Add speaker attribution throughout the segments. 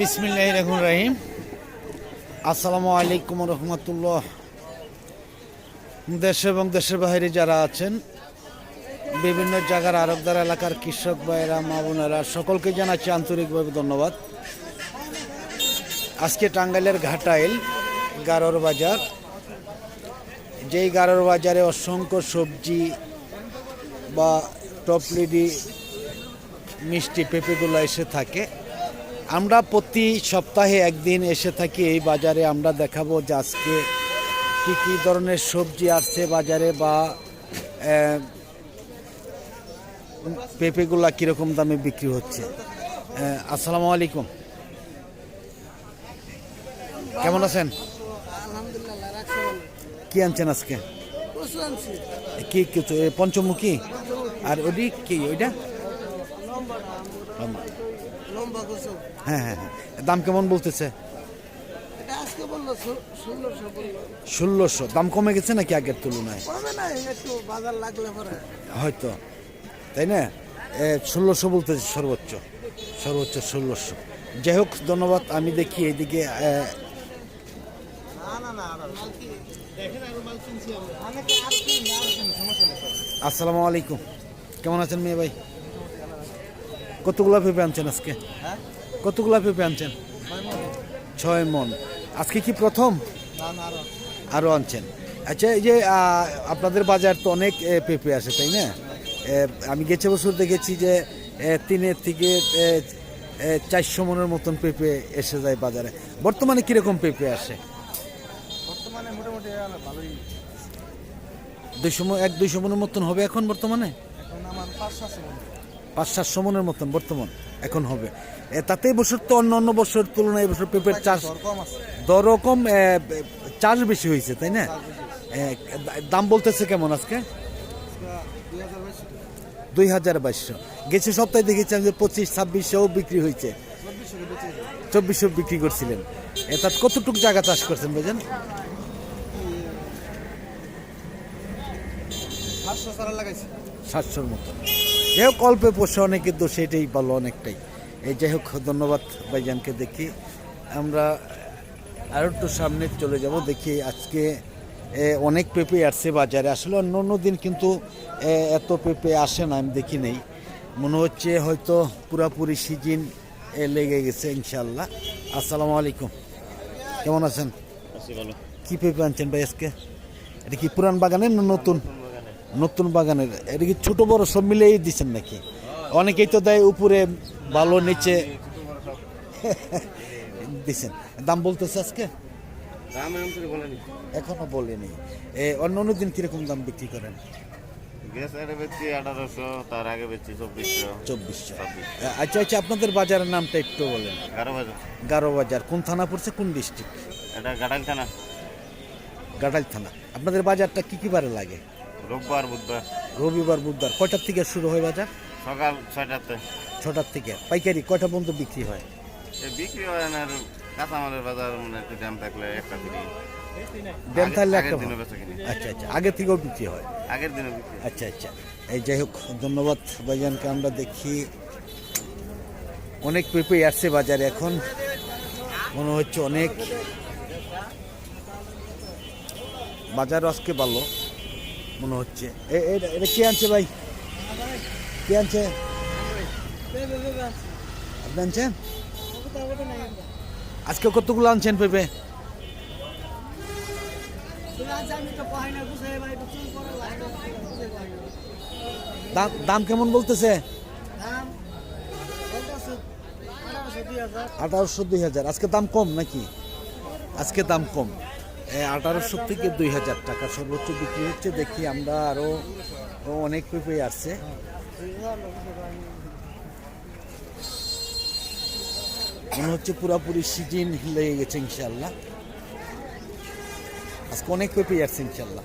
Speaker 1: বিসমিল্লাহ রহমান রাহিম। আসসালামু আলাইকুম রহমতুল্লাহ দেশে এবং দেশের বাইরে যারা আছেন, বিভিন্ন জায়গার আরবদার এলাকার কৃষক ভাইয়েরা, মা বোনেরা, সকলকে জানাচ্ছি আন্তরিকভাবে ধন্যবাদ। আজকে টাঙ্গাইলের ঘাটাইল গারোর বাজার। যেই গারোর বাজারে অসংখ্য সবজি বা টপলিডি মিষ্টি পেঁপেগুলো এসে থাকে। আমরা প্রতি সপ্তাহে একদিন এসে থাকি এই বাজারে আমরা দেখাবো যে আজকে কী কী ধরনের সবজি আসছে বাজারে বা পেঁপেগুলা কীরকম দামে বিক্রি হচ্ছে। আসসালামু আলাইকুম। কেমন আছেন? কি আনছেন আজকে? কি কিছু পঞ্চমুখী? আর ওডি কি ওইটা?
Speaker 2: লম্বা কচু।
Speaker 1: হ্যাঁ হ্যাঁ হ্যাঁ। দাম কেমন বলতেছে?
Speaker 2: ষোলোশো
Speaker 1: দাম কমে গেছে নাকি আগের তুলনায়?
Speaker 2: কমে না একটু বাজার লাগলে পরে।
Speaker 1: হয়তো। তাই না? ষোলোশো বলতেছে সর্বোচ্চ। সর্বোচ্চ ষোলোশো। যাই হোক ধন্যবাদ। আমি দেখি এইদিকে আসসালামু আলাইকুম। কেমন আছেন মেয়ে ভাই? কতগুলা পেঁপে আনছেন আজকে?
Speaker 2: হ্যাঁ?
Speaker 1: কতগুলা পেঁপে আনছেন? ছয় মন। আজকে কি প্রথম? আরও আনছেন। আচ্ছা এই যে আপনাদের বাজার তো অনেক পেঁপে আসে তাই না? আমি গেছে বছর দেখেছি যে তিনের থেকে চারশো মনের মতন পেঁপে এসে যায় বাজারে। বর্তমানে কীরকম পেঁপে আসে?
Speaker 2: বর্তমানে মোটামুটি ভালোই।
Speaker 1: দুইশো এক দুইশো মনের মতন হবে এখন বর্তমানে?
Speaker 2: এখন আমার পাঁচ সাতশো
Speaker 1: মনের মতন বর্তমান এখন হবে। তাতে এবছর তো অন্য অন্য বছর তুলনায় এবছর পেঁপের চাষ দরকম চাষ বেশি হয়েছে তাই না? দাম বলতেছে কেমন আজকে?
Speaker 2: দুই হাজার
Speaker 1: বাইশশো। গেছে সপ্তাহে দেখেছিলাম যে পঁচিশ ছাব্বিশশো বিক্রি হয়েছে।
Speaker 2: চব্বিশশো
Speaker 1: বিক্রি করছিলেন। এটা কতটুকু জায়গা চাষ করছেন বুঝেন
Speaker 2: সাতশো
Speaker 1: সাতশোর মতো। যাই হোক অল্পে পোষে অনেকে তো সেটাই ভালো অনেকটাই। এই যাই হোক ধন্যবাদ ভাইজানকে দেখি। আমরা আরও একটু সামনে চলে যাব দেখি আজকে অনেক পেঁপে আসছে বাজারে। আসলে অন্য অন্য দিন কিন্তু এত পেঁপে আসে না আমি দেখি নেই। মনে হচ্ছে হয়তো পুরাপুরি সিজিন লেগে গেছে ইনশাল্লাহ আসসালামু আলাইকুম। কেমন আছেন?
Speaker 3: আছি
Speaker 1: কি পেঁপে আনছেন ভাই আজকে? এটা কি পুরান বাগানের না নতুন? নতুন বাগানের এটা কি ছোট বড় সব মিলেই দিচ্ছেন নাকি? অনেকেই তো দেয় উপরে ভালো নিচে। দিচ্ছেন দাম বলতেছে আজকে?
Speaker 3: এখনও বলেনি।
Speaker 1: এ, অন্য অন্য দিন কীরকম দাম বিক্রি করেন? আচ্ছা আচ্ছা আপনাদের বাজারের নামটা একটু বলেন। গারো বাজার। কোন থানা পড়ছে কোন ডিস্ট্রিক্ট?
Speaker 3: এটা গাডাল থানা
Speaker 1: থানা আপনাদের বাজারটা কি কি বারে লাগে?
Speaker 3: রোববার বুধবার।
Speaker 1: রবিবার বুধবার। কয়টার থেকে শুরু হয় বাজার?
Speaker 3: সকাল ছয়টাতে।
Speaker 1: ছটার থেকে। পাইকারি কয়টা পর্যন্ত বিক্রি হয়?
Speaker 3: এ বিক্রি হয় না কাঁচামালের বাজার মানে একটু দাম থাকলে একটা দিন
Speaker 1: দেন একটা
Speaker 3: বেচা কিনি।
Speaker 1: আচ্ছা আচ্ছা। আগে থেকেও বিক্রি হয়?
Speaker 3: আগের বিক্রি
Speaker 1: আচ্ছা আচ্ছা। এই যাই হোক ধন্যবাদ ভাইজানকে। আমরা দেখি অনেক পেঁপে আসছে বাজারে এখন। মনে হচ্ছে অনেক। বাজার আজকে ভালো। মনে হচ্ছে। এটা কে আনছে ভাই? কে আনছে? আপনি আনছেন? আজকে কতগুলো আনছেন পেঁপে? দাম কেমন বলতেছে? আঠারোশো দুই হাজার। আজকে দাম কম নাকি? আজকে দাম কম। আঠারোশো থেকে দুই হাজার টাকা সর্বোচ্চ বিক্রি হচ্ছে। দেখি আমরা আরও অনেক পেঁপে আসছে। মনে হচ্ছে পুরাপুরি সিজন লেগে গেছে ইনশাল্লাহ আজকে অনেক পেঁপে আসছে ইনশাল্লাহ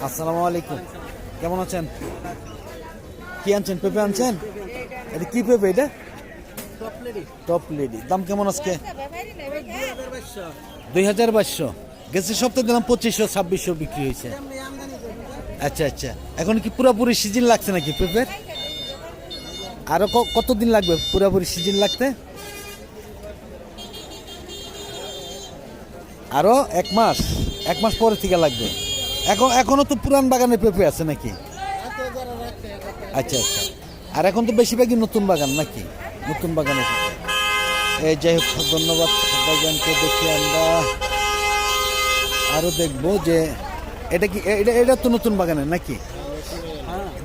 Speaker 1: আসসালামু আলাইকুম। কেমন আছেন? কি আনছেন? পেঁপে আনছেন? এটা কি পেঁপে এটা?
Speaker 2: টপ লেডি
Speaker 1: দাম কেমন আজকে?
Speaker 2: দুই হাজার বাইশশো।
Speaker 1: গেছে সপ্তাহে দিলাম পঁচিশশো, ছাব্বিশশো বিক্রি হয়েছে। আচ্ছা আচ্ছা। এখন কি পুরোপুরি সিজন লাগছে নাকি পেঁপের? আরও ক- কতদিন লাগবে পুরোপুরি সিজন লাগতে? আরও এক মাস। এক মাস পরে থেকে লাগবে। এখন এখনও তো পুরান বাগানে পেঁপে আছে নাকি? আচ্ছা আচ্ছা। আর এখন তো বেশিরভাগই নতুন বাগান নাকি? নতুন বাগানে এই যাই হোক, ধন্যবাদ বাগানকে দেখি আমরা আরও দেখব যে এটা কি এটা এটা তো নতুন বাগানের নাকি?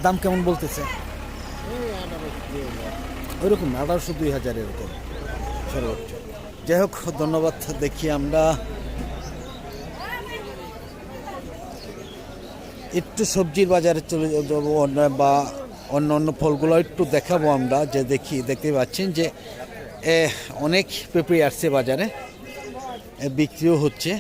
Speaker 1: দাম কেমন বলতেছে? ওইরকম আঠারোশো দুই হাজার এরকম। সর্বোচ্চ যাই হোক, ধন্যবাদ। দেখি আমরা একটু সবজির বাজারে চলে যাব বা অন্য অন্য ফলগুলো একটু দেখাবো আমরা যে দেখি দেখতে পাচ্ছেন যে এ, অনেক পেঁপে আসছে বাজারে বিক্রিও হচ্ছে।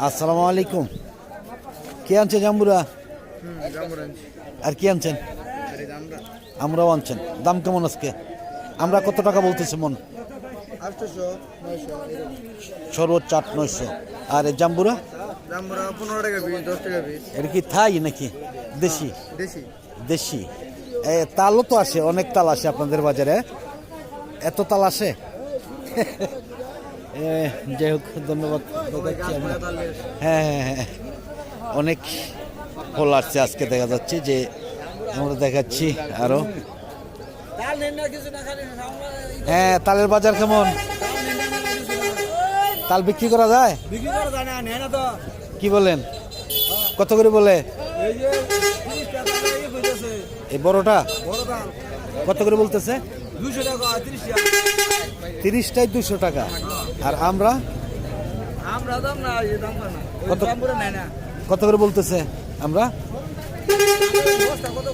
Speaker 1: আসসালামু আলাইকুম। কে আনছে জাম্বুরা? আর কি আনছেন? আমরাও আনছেন। দাম কেমন আজকে? আমরা কত টাকা বলতেছি মন? সর্বোচ্চ আট নয়শো। আর জাম্বুরা? এটা কি থাই নাকি? দেশি?
Speaker 2: দেশি।
Speaker 1: দেশি। এ, তালও তো আসে অনেক তাল আসে আপনাদের বাজারে। এত তাল আসে? যাই হোক ধন্যবাদ। হ্যাঁ হ্যাঁ হ্যাঁ। অনেক ফল আসছে আজকে দেখা যাচ্ছে যে আমরা দেখাচ্ছি আরও। হ্যাঁ তালের বাজার কেমন? তাল বিক্রি করা যায়? কি বলেন? কত করে বলে?
Speaker 2: এই
Speaker 1: বড়টা? কত করে বলতেছে? তিরিশটাই দুশো টাকা। আর আমরা? কত
Speaker 2: করে
Speaker 1: বলতেছে? আমরা?
Speaker 2: বস্তা কত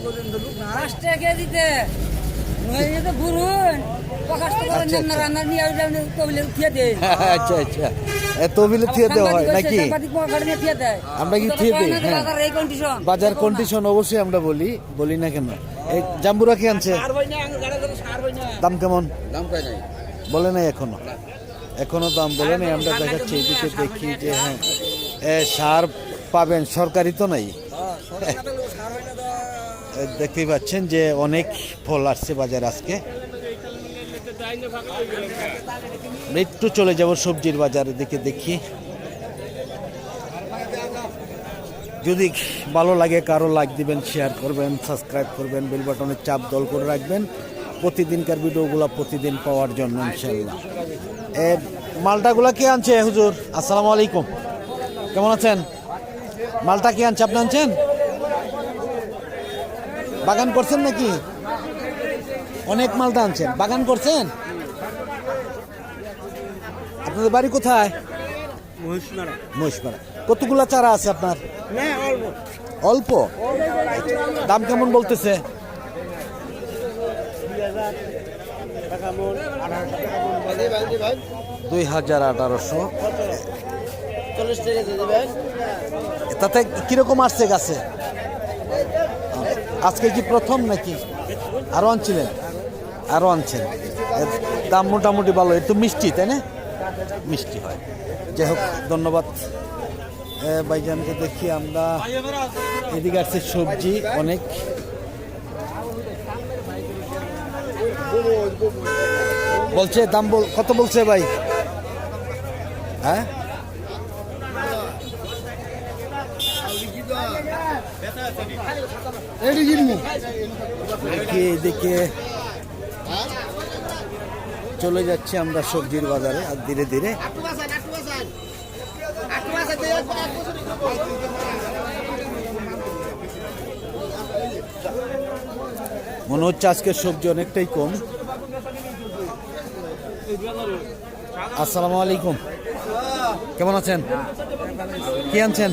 Speaker 4: পাঁচ টাকা কেজিতে।
Speaker 1: আচ্ছা, আচ্ছা।
Speaker 4: দেয়
Speaker 1: আচ্ছা আচ্ছা। এ তবিলে থিয়ে দেওয়া হয় নাকি? আমরা কি থিয়ে দিই? হ্যাঁ।
Speaker 4: বাজার কন্ডিশন
Speaker 1: অবশ্যই আমরা বলি বলি না কেন? এই জাম্বুরা কি আনছে?
Speaker 2: সার হই না আঙুর গাড়া করে সার হই না
Speaker 1: দাম কেমন?
Speaker 3: দাম
Speaker 1: বলে নাই এখনও। এখনও দাম বলে নাই আমরা দেখাচ্ছি এদিকে দেখি যে হ্যাঁ। এ, সার পাবেন সরকারি তো নাই। এ, দেখতেই পাচ্ছেন যে অনেক ফল আসছে বাজার আজকে। একটু চলে যাব সবজির বাজারের দিকে দেখি। যদি ভালো লাগে, কারও লাইক দিবেন শেয়ার করবেন সাবস্ক্রাইব করবেন বেল বাটনের চাপ দল করে রাখবেন। প্রতিদিনকার ভিডিওগুলো প্রতিদিন পাওয়ার জন্য ইনশাল্লাহ এ মালটাগুলা কে আনছে? হুজুর, আসসালামু আলাইকুম। কেমন আছেন? মালটা কে আনছে? আপনি আনছেন? বাগান করছেন নাকি? অনেক মালটা আনছেন। বাগান করছেন? আপনাদের বাড়ি কোথায়?
Speaker 2: মহিষমারা
Speaker 1: কতগুলা চারা আছে আপনার?
Speaker 2: অল্প।
Speaker 1: দাম কেমন বলতেছে? দুই হাজার আঠারোশো। তাতে কীরকম আসছে গাছে আজকে কি প্রথম নাকি? আরও আনছিলেন আরও আনছেন দাম মোটামুটি ভালো একটু মিষ্টি, তাই না? মিষ্টি হয়। যাই হোক, ধন্যবাদ। ভাইজানকে দেখি আমরা। এদিকে আসছে সবজি অনেক। বলছে, দাম বল, কত বলছে ভাই? হ্যাঁ? চলে যাচ্ছি আমরা সবজির বাজারে, আর ধীরে ধীরে। মনে হচ্ছে আজকে সবজি অনেকটাই কম। আসসালামু আলাইকুম। কেমন আছেন? কি আনছেন?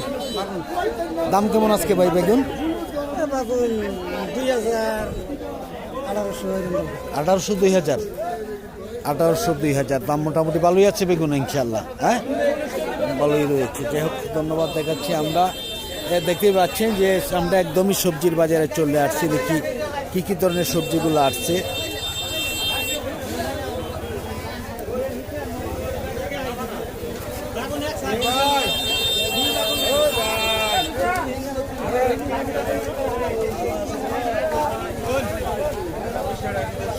Speaker 1: দাম কেমন আজকে ভাই বেগুন?
Speaker 2: দুই হাজার আঠারোশো
Speaker 1: দুই হাজার। আঠারোশো দুই হাজার। দাম মোটামুটি ভালোই আছে বেগুন ইনশাল্লাহ হ্যাঁ? ভালোই রয়েছে। যাই হোক, ধন্যবাদ দেখাচ্ছি আমরা। দেখতেই পাচ্ছেন যে আমরা একদমই সবজির বাজারে চলে আসছি। দেখি কী কী ধরনের সবজিগুলো আসছে।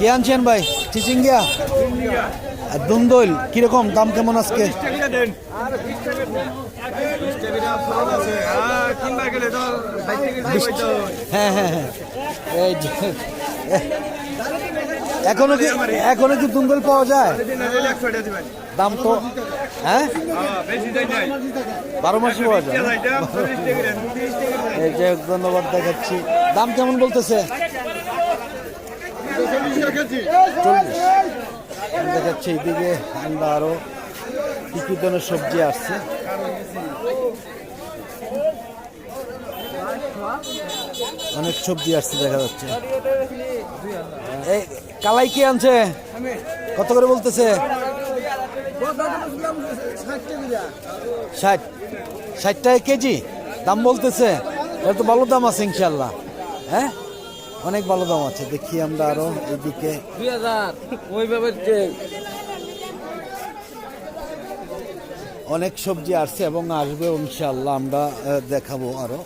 Speaker 1: কি আনছেন ভাই? চিচিঙ্গিয়া? আর দুন্দইল কীরকম দাম কেমন আজকে? হ্যাঁ হ্যাঁ হ্যাঁ। এই এখনও কি এখনও কি দুন্দল পাওয়া যায়? দাম তো হ্যাঁ? বারো মাসে পাওয়া যায় এই যে, ধন্যবাদ দেখাচ্ছি। দাম কেমন বলতেছে? চল্লিশ আমি দেখাচ্ছি এইদিকে আমরা আরও কি কি ধরনের সবজি আসছে। অনেক সবজি আসছে দেখা যাচ্ছে। এই কালাই কি আনছে? কত করে বলতেছে? ষাট। ষাট টাকা কেজি। দাম বলতেছে। এটা তো ভালো দাম আছে ইনশাল্লাহ হ্যাঁ? অনেক ভালো দাম আছে দেখি আমরা আরও এইদিকে
Speaker 2: দুই হাজার ওইভাবে
Speaker 1: অনেক সবজি আসছে এবং আসবে ইনশাল্লাহ আমরা দেখাবো আরও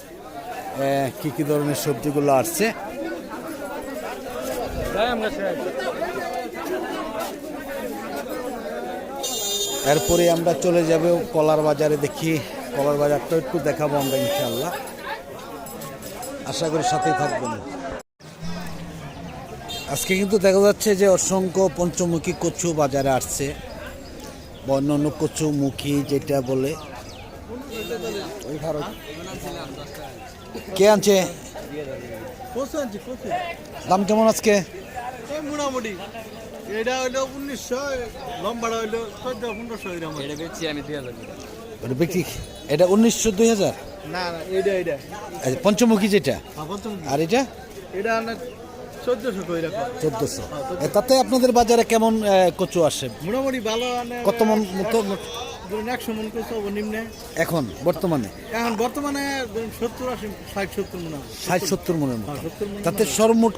Speaker 1: কি কি ধরনের সবজিগুলো আসছে। এরপরে আমরা চলে যাব কলার বাজারে দেখি কলার বাজারটা একটু দেখাবো আমরা ইনশাল্লাহ আশা করি সাথেই থাকবেন। আজকে কিন্তু দেখা যাচ্ছে যে অসংখ্য পঞ্চমুখী কচু বাজারে আসছে বা অন্য কচু মুখী যেটা বলে। কে আনছে? দাম কেমন আজকে?
Speaker 2: মোটামুটি। এটা হইল উনিশশো লম্বাটা হইল চোদ্দ পনেরোশো এটা বেচছি আমি দুই হাজার
Speaker 1: এটা বিক্রি এটা উনিশশো দুই হাজার?
Speaker 2: না না এটা এটা
Speaker 1: আচ্ছা, পঞ্চমুখী যেটা? আর এটা?
Speaker 2: এটা চোদ্দশো
Speaker 1: এটাতে তাতে আপনাদের বাজারে কেমন কচু আসে?
Speaker 2: মোটামুটি ভালো
Speaker 1: কত মন?
Speaker 2: ধরুন একশো মন
Speaker 1: এখন বর্তমানে?
Speaker 2: এখন বর্তমানে সত্তর আশি ষাট সত্তর মনে হয়
Speaker 1: ষাট সত্তর মনের মতো।
Speaker 2: হ্যাঁ, সত্তর
Speaker 1: তাতে সর্বমোট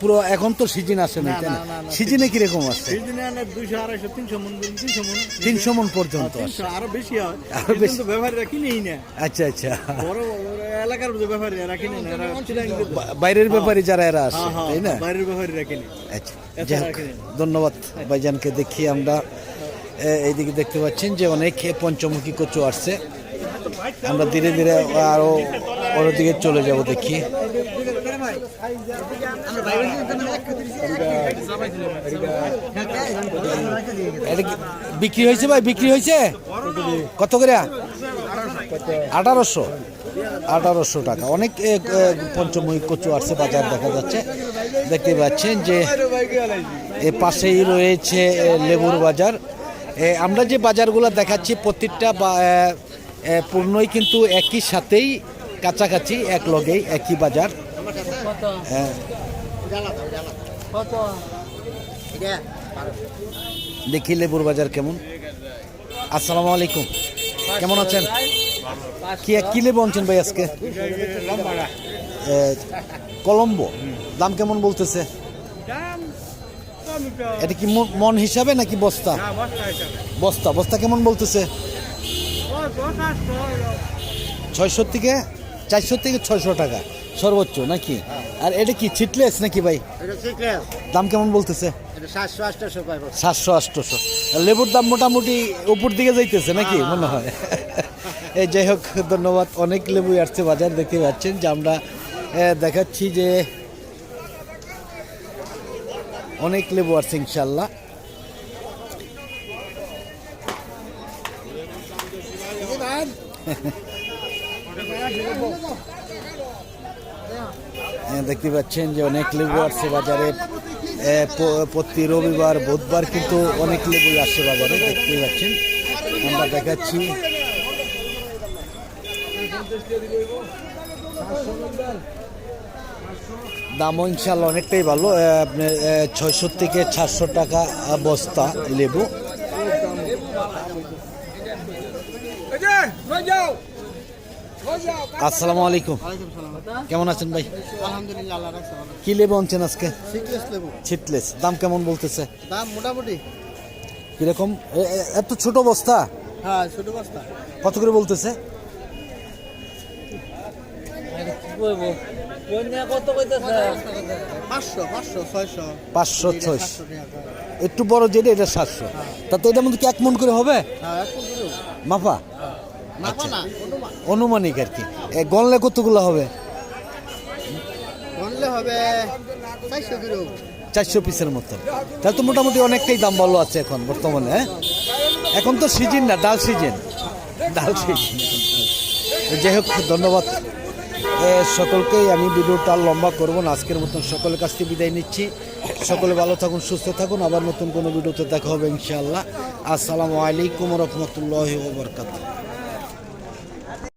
Speaker 1: পুরো এখন তো সিজন আসে না তাই না। সিজনে কীরকম আছে
Speaker 2: আপনার দুইশো আড়াইশো তিনশো মন তিনশো মন।
Speaker 1: তিনশো মন পর্যন্ত আসে।
Speaker 2: আরও বেশি হয়।
Speaker 1: আরও বেশি।
Speaker 2: ব্যাপারীরা কিনেই না
Speaker 1: আচ্ছা আচ্ছা।
Speaker 2: বড় এলাকার ব্যাপারীরা কিনে না
Speaker 1: বাইরের ব্যাপারে যারা এরা আসে
Speaker 2: হ্যাঁ, হ্যাঁ,
Speaker 1: তাই না?
Speaker 2: বাইরের ব্যাপারীরা কিনে।
Speaker 1: আচ্ছা। ধন্যবাদ ভাইজানকে দেখি আমরা এইদিকে দেখতে পাচ্ছেন যে অনেক পঞ্চমুখী কচু আসছে। আমরা ধীরে ধীরে আরও ওর দিকে চলে যাব দেখি। বিক্রি হয়েছে ভাই? বিক্রি হয়েছে? কত করে? আঠারোশো। আঠারোশো টাকা। অনেক পঞ্চমুখী কচু আসছে বাজার দেখা যাচ্ছে। দেখতে পাচ্ছেন যে এ পাশেই রয়েছে লেবুর বাজার। আমরা যে বাজারগুলো দেখাচ্ছি প্রত্যেকটা পূর্ণই কিন্তু একই সাথেই কাছাকাছি, এক লগেই একই বাজার। দেখি লেবুর বাজার কেমন। আসসালামু আলাইকুম। কেমন আছেন? কি কি লেবু আনছেন ভাই আজকে? কলম্বো। দাম কেমন বলতেছে? এটা কি মন- হিসাবে নাকি বস্তা? বস্তা বস্তা কেমন বলতেছে? ছয়শো থেকে চারশো থেকে ছয়শো টাকা সর্বোচ্চ নাকি? আর এটা কি ছিটলেস নাকি ভাই? দাম কেমন বলতেছে?
Speaker 2: সাতশো
Speaker 1: আটশোশো লেবুর দাম মোটামুটি উপর দিকে যাইতেছে নাকি মনে হয়? এই যাই হোক ধন্যবাদ। অনেক লেবু আসছে বাজার দেখতে পাচ্ছেন যে আমরা দেখাচ্ছি যে অনেক লেবু আসছে ইনশাল্লাহ হ্যাঁ, দেখতে পাচ্ছেন যে অনেক লেবু আসছে বাজারে। প্রতি রবিবার বুধবার কিন্তু অনেক লেবু আসছে বাজারে দেখতে পাচ্ছেন। আমরা দেখাচ্ছি। দামও ইনশাল্লাহ অনেকটাই ভালো। আপনার ছয়শো থেকে চারশো টাকা বস্তা লেবু। আসসালামু আলাইকুম। কেমন আছেন ভাই? কি লেবু আনছেন আজকে? ছিটলেস দাম কেমন বলতেছে?
Speaker 2: দাম মোটামুটি।
Speaker 1: কীরকম? এত ছোট বস্তা?
Speaker 2: হ্যাঁ ছোট বস্তা।
Speaker 1: কত করে বলতেছে?
Speaker 2: পাঁচশো ছয়শো।
Speaker 1: একটু বড় যেটা এটা সাতশো। তা তো এটার মধ্যে কি এক মন করে হবে?
Speaker 2: হ্যাঁ না অনুমান।
Speaker 1: অনুমানিক আর কি। এ গনলে কতগুলো হবে?
Speaker 2: হবে। চারশো
Speaker 1: পিসের মতো। তাহলে তো মোটামুটি অনেকটাই দাম ভালো আছে এখন বর্তমানে হ্যাঁ? এখন তো সিজন না ডাল সিজন। ডাল সিজন। যাই হোক ধন্যবাদ। সকলকেই আমি ভিডিওটা লম্বা করব না, আজকের মতন সকলের কাছ থেকে বিদায় নিচ্ছি। সকলে ভালো থাকুন, সুস্থ থাকুন, আবার নতুন কোনো ভিডিওতে দেখা হবে ইনশাআল্লাহ। আসসালামু আলাইকুম রহমতুল্লাহ বরকাত